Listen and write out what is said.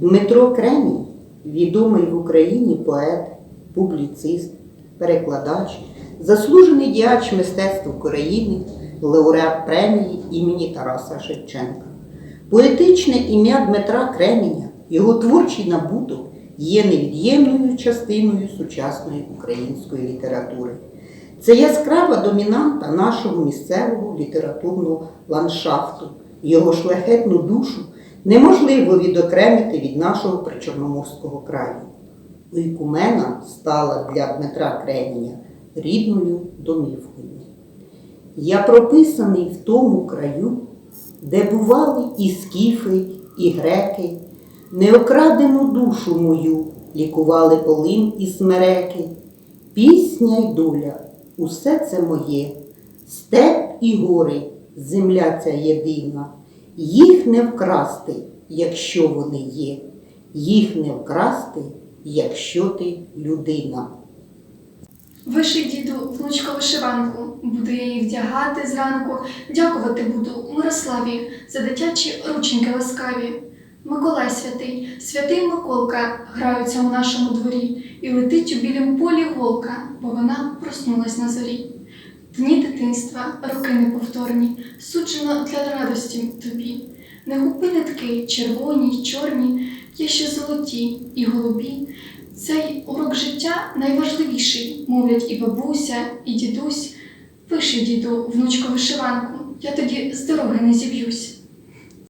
Дмитро Кремінь, відомий в Україні поет, публіцист, перекладач, заслужений діяч мистецтв України, лауреат премії імені Тараса Шевченка. Поетичне ім'я Дмитра Креміня, його творчий набуток є невід'ємною частиною сучасної української літератури. Це яскрава домінанта нашого місцевого літературного ландшафту. Його шляхетну душу неможливо відокремити від нашого причорноморського краю. Ойкумена стала для Дмитра Креміня рідною домівкою. Я прописаний в тому краю, де бували і скіфи, і греки, неокрадену душу мою лікували полин і смереки. Пісня й доля, усе це моє, степ і гори, земля ця єдина. Їх не вкрасти, якщо вони є, їх не вкрасти, якщо ти людина. Виший діду, внучко вишиванку, буду я її вдягати зранку, дякувати буду Мирославі за дитячі рученьки ласкаві. Миколай святий, святий Миколка граються у нашому дворі, і летить у білім полі голка, бо вона проснулась на зорі. Дні дитинства, роки неповторні, суджено для радості тобі. Не губи нитки, червоні й чорні, є ще золоті і голубі. Цей урок життя найважливіший, мовлять і бабуся, і дідусь. Пиши, діду, внучко вишиванку, я тоді з дороги не зіб'юсь.